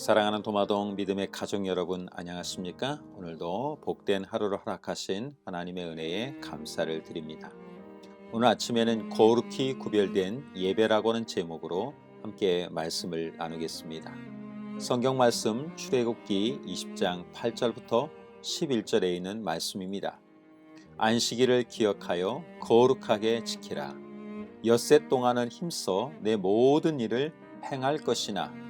사랑하는 도마동 믿음의 가족 여러분 안녕하십니까? 오늘도 복된 하루를 허락하신 하나님의 은혜에 감사를 드립니다. 오늘 아침에는 거룩히 구별된 예배라고는 제목으로 함께 말씀을 나누겠습니다. 성경 말씀 출애굽기 20장 8절부터 11절에 있는 말씀입니다. 안식일을 기억하여 거룩하게 지키라. 엿새 동안은 힘써 내 모든 일을 행할 것이나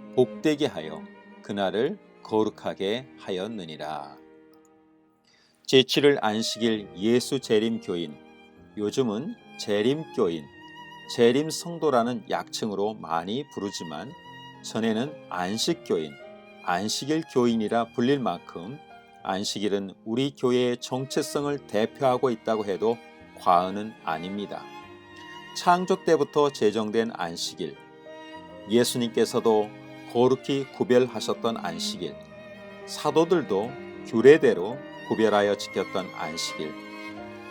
복되게 하여 그날을 거룩하게 하였느니라. 제7일 안식일 예수 재림 교인, 요즘은 재림 교인, 재림 성도라는 약칭으로 많이 부르지만 전에는 안식 교인, 안식일 교인이라 불릴 만큼 안식일은 우리 교회의 정체성을 대표하고 있다고 해도 과언은 아닙니다. 창조 때부터 제정된 안식일, 예수님께서도 거룩히 구별하셨던 안식일, 사도들도 규례대로 구별하여 지켰던 안식일.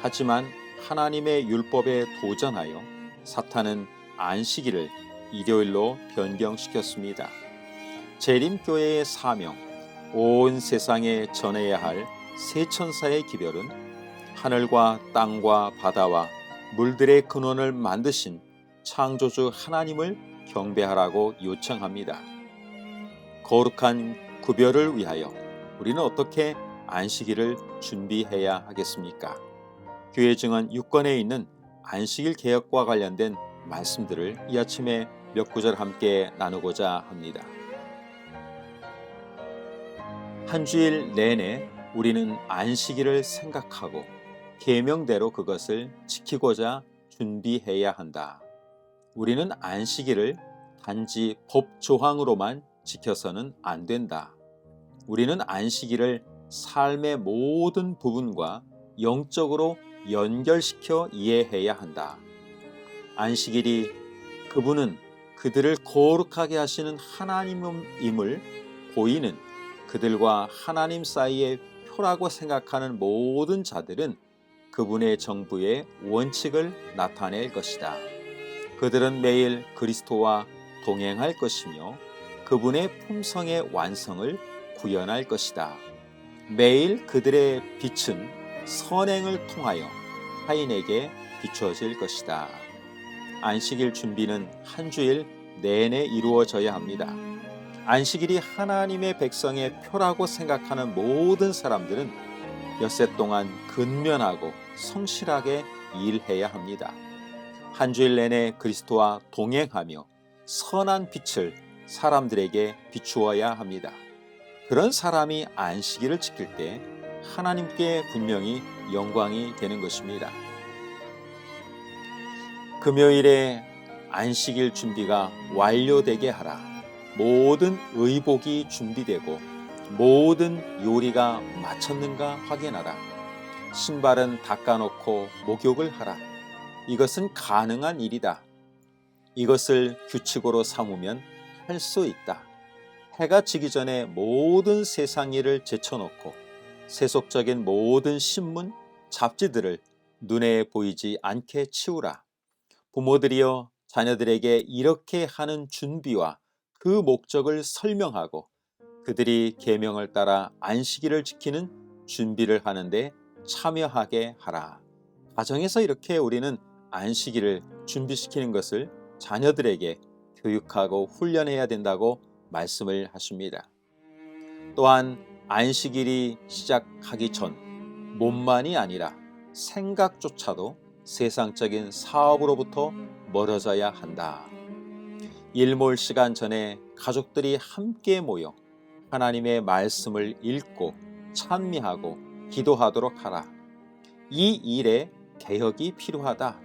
하지만 하나님의 율법에 도전하여 사탄은 안식일을 일요일로 변경시켰습니다. 재림교회의 사명, 온 세상에 전해야 할 세 천사의 기별은 하늘과 땅과 바다와 물들의 근원을 만드신 창조주 하나님을 경배하라고 요청합니다. 거룩한 구별을 위하여 우리는 어떻게 안식일을 준비해야 하겠습니까? 교회 증언 6권에 있는 안식일 개혁과 관련된 말씀들을 이 아침에 몇 구절 함께 나누고자 합니다. 한 주일 내내 우리는 안식일을 생각하고 계명대로 그것을 지키고자 준비해야 한다. 우리는 안식일을 단지 법 조항으로만 지켜서는 안 된다. 우리는 안식일을 삶의 모든 부분과 영적으로 연결시켜 이해해야 한다. 안식일이 그분은 그들을 거룩하게 하시는 하나님임을 보이는 그들과 하나님 사이의 표라고 생각하는 모든 자들은 그분의 정부의 원칙을 나타낼 것이다. 그들은 매일 그리스도와 동행할 것이며 그분의 품성의 완성을 구현할 것이다. 매일 그들의 빛은 선행을 통하여 타인에게 비춰질 것이다. 안식일 준비는 한 주일 내내 이루어져야 합니다. 안식일이 하나님의 백성의 표라고 생각하는 모든 사람들은 엿새 동안 근면하고 성실하게 일해야 합니다. 한 주일 내내 그리스도와 동행하며 선한 빛을 사람들에게 비추어야 합니다. 그런 사람이 안식일을 지킬 때 하나님께 분명히 영광이 되는 것입니다. 금요일에 안식일 준비가 완료되게 하라. 모든 의복이 준비되고 모든 요리가 마쳤는가 확인하라. 신발은 닦아놓고 목욕을 하라. 이것은 가능한 일이다. 이것을 규칙으로 삼으면 할 수 있다. 해가 지기 전에 모든 세상 일을 제쳐놓고 세속적인 모든 신문, 잡지들을 눈에 보이지 않게 치우라. 부모들이여 자녀들에게 이렇게 하는 준비와 그 목적을 설명하고 그들이 계명을 따라 안식일을 지키는 준비를 하는데 참여하게 하라. 가정에서 이렇게 우리는 안식일을 준비시키는 것을 자녀들에게 교육하고 훈련해야 된다고 말씀을 하십니다. 또한 안식일이 시작하기 전 몸만이 아니라 생각조차도 세상적인 사업으로부터 멀어져야 한다. 일몰 시간 전에 가족들이 함께 모여 하나님의 말씀을 읽고 찬미하고 기도하도록 하라. 이 일에 개혁이 필요하다.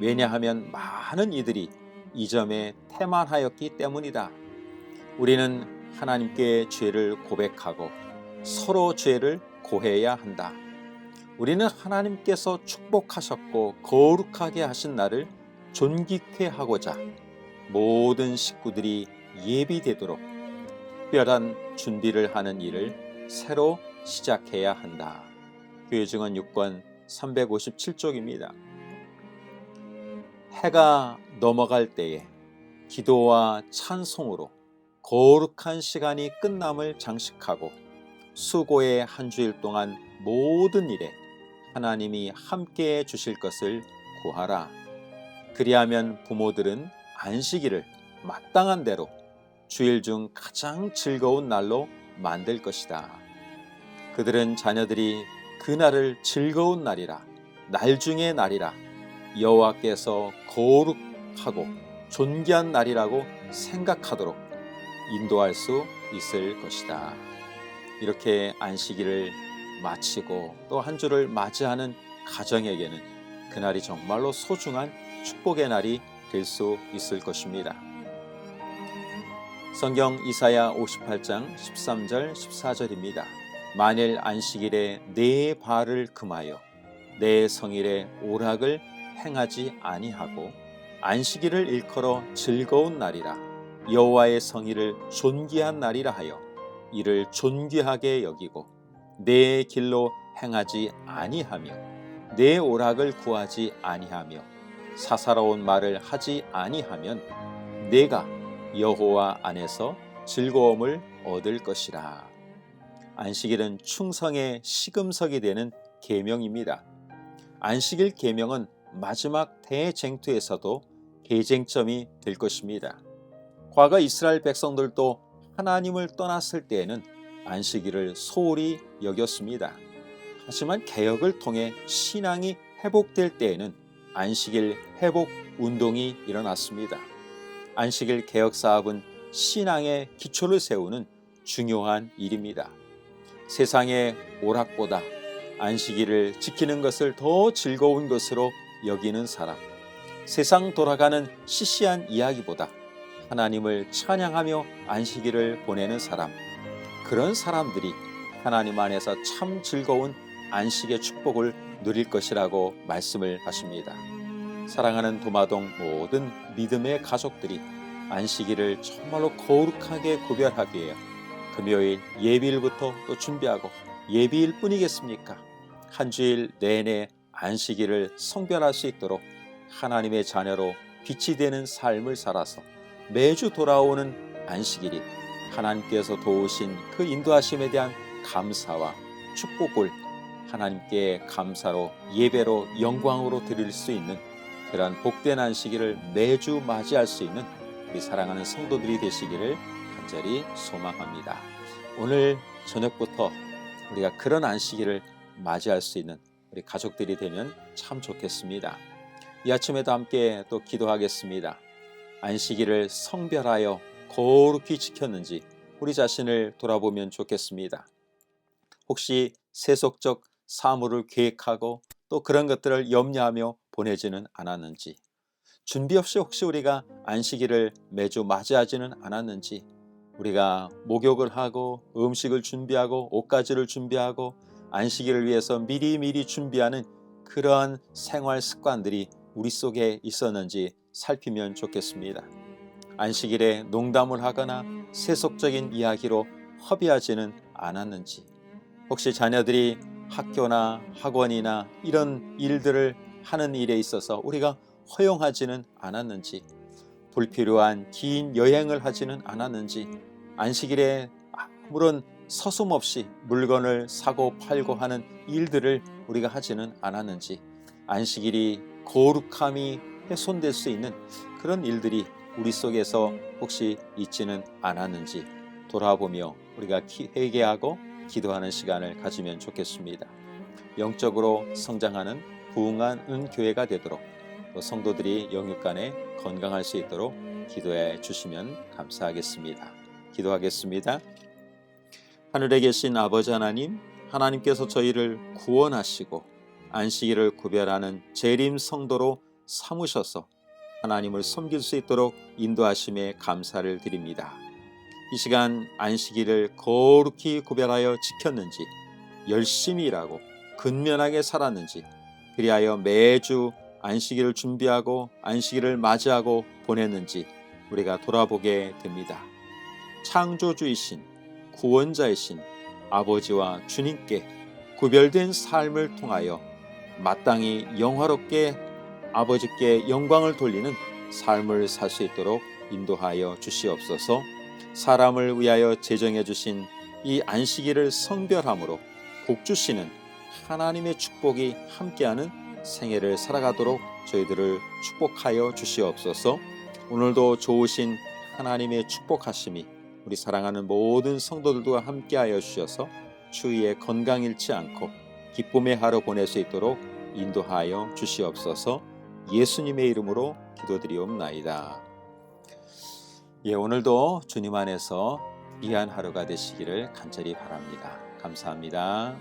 왜냐하면 많은 이들이 이 점에 태만하였기 때문이다. 우리는 하나님께 죄를 고백하고 서로 죄를 고해야 한다. 우리는 하나님께서 축복하셨고 거룩하게 하신 날을 존귀케 하고자 모든 식구들이 예비되도록 특별한 준비를 하는 일을 새로 시작해야 한다. 교회 증언 6권 357쪽입니다. 해가 넘어갈 때에 기도와 찬송으로 거룩한 시간이 끝남을 장식하고 수고의 한 주일 동안 모든 일에 하나님이 함께 해 주실 것을 구하라. 그리하면 부모들은 안식일을 마땅한 대로 주일 중 가장 즐거운 날로 만들 것이다. 그들은 자녀들이 그날을 즐거운 날이라, 날 중의 날이라, 여호와께서 거룩하고 존귀한 날이라고 생각하도록 인도할 수 있을 것이다. 이렇게 안식일을 마치고 또 한 주를 맞이하는 가정에게는 그날이 정말로 소중한 축복의 날이 될 수 있을 것입니다. 성경 이사야 58장 13절 14절입니다. 만일 안식일에 내 발을 금하여 내 성일에 오락을 행하지 아니하고 안식일을 일컬어 즐거운 날이라 여호와의 성일을 존귀한 날이라 하여 이를 존귀하게 여기고 내 길로 행하지 아니하며 내 오락을 구하지 아니하며 사사로운 말을 하지 아니하면 내가 여호와 안에서 즐거움을 얻을 것이라. 안식일은 충성의 시금석이 되는 계명입니다. 안식일 계명은 마지막 대쟁투에서도 개쟁점이 될 것입니다. 과거 이스라엘 백성들도 하나님을 떠났을 때에는 안식일을 소홀히 여겼습니다. 하지만 개혁을 통해 신앙이 회복될 때에는 안식일 회복 운동이 일어났습니다. 안식일 개혁 사업은 신앙의 기초를 세우는 중요한 일입니다. 세상의 오락보다 안식일을 지키는 것을 더 즐거운 것으로 여기는 사람, 세상 돌아가는 시시한 이야기보다 하나님을 찬양하며 안식일을 보내는 사람, 그런 사람들이 하나님 안에서 참 즐거운 안식의 축복을 누릴 것이라고 말씀을 하십니다. 사랑하는 도마동 모든 믿음의 가족들이 안식일을 정말로 거룩하게 구별하기 위해 금요일 예비일부터 또 준비하고 예비일 뿐이겠습니까? 한 주일 내내 안식일을 성별할 수 있도록 하나님의 자녀로 빛이 되는 삶을 살아서 매주 돌아오는 안식일이 하나님께서 도우신 그 인도하심에 대한 감사와 축복을 하나님께 감사로 예배로 영광으로 드릴 수 있는 그러한 복된 안식일을 매주 맞이할 수 있는 우리 사랑하는 성도들이 되시기를 간절히 소망합니다. 오늘 저녁부터 우리가 그런 안식일을 맞이할 수 있는 우리 가족들이 되면 참 좋겠습니다. 이 아침에도 함께 또 기도하겠습니다. 안식일을 성별하여 거룩히 지켰는지 우리 자신을 돌아보면 좋겠습니다. 혹시 세속적 사물을 계획하고 또 그런 것들을 염려하며 보내지는 않았는지 준비 없이 혹시 우리가 안식일을 매주 맞이하지는 않았는지 우리가 목욕을 하고 음식을 준비하고 옷가지를 준비하고 안식일을 위해서 미리미리 준비하는 그러한 생활 습관들이 우리 속에 있었는지 살피면 좋겠습니다. 안식일에 농담을 하거나 세속적인 이야기로 허비하지는 않았는지 혹시 자녀들이 학교나 학원이나 이런 일들을 하는 일에 있어서 우리가 허용하지는 않았는지 불필요한 긴 여행을 하지는 않았는지 안식일에 아무런 서슴없이 물건을 사고 팔고 하는 일들을 우리가 하지는 않았는지 안식일이 거룩함이 훼손될 수 있는 그런 일들이 우리 속에서 혹시 있지는 않았는지 돌아보며 우리가 회개하고 기도하는 시간을 가지면 좋겠습니다. 영적으로 성장하는 부흥하는 교회가 되도록 또 성도들이 영육간에 건강할 수 있도록 기도해 주시면 감사하겠습니다. 기도하겠습니다. 하늘에 계신 아버지 하나님, 하나님께서 저희를 구원하시고 안식일을 구별하는 재림 성도로 삼으셔서 하나님을 섬길 수 있도록 인도하심에 감사를 드립니다. 이 시간 안식일을 거룩히 구별하여 지켰는지 열심히 일하고 근면하게 살았는지 그리하여 매주 안식일을 준비하고 안식일을 맞이하고 보냈는지 우리가 돌아보게 됩니다. 창조주이신 구원자이신 아버지와 주님께 구별된 삶을 통하여 마땅히 영화롭게 아버지께 영광을 돌리는 삶을 살 수 있도록 인도하여 주시옵소서. 사람을 위하여 제정해 주신 이 안식일을 성별함으로 복 주시는 하나님의 축복이 함께하는 생애를 살아가도록 저희들을 축복하여 주시옵소서. 오늘도 좋으신 하나님의 축복하심이 우리 사랑하는 모든 성도들과 함께하여 주셔서 추위에 건강 잃지 않고 기쁨의 하루 보낼 수 있도록 인도하여 주시옵소서. 예수님의 이름으로 기도드리옵나이다. 예, 오늘도 주님 안에서 귀한 하루가 되시기를 간절히 바랍니다. 감사합니다.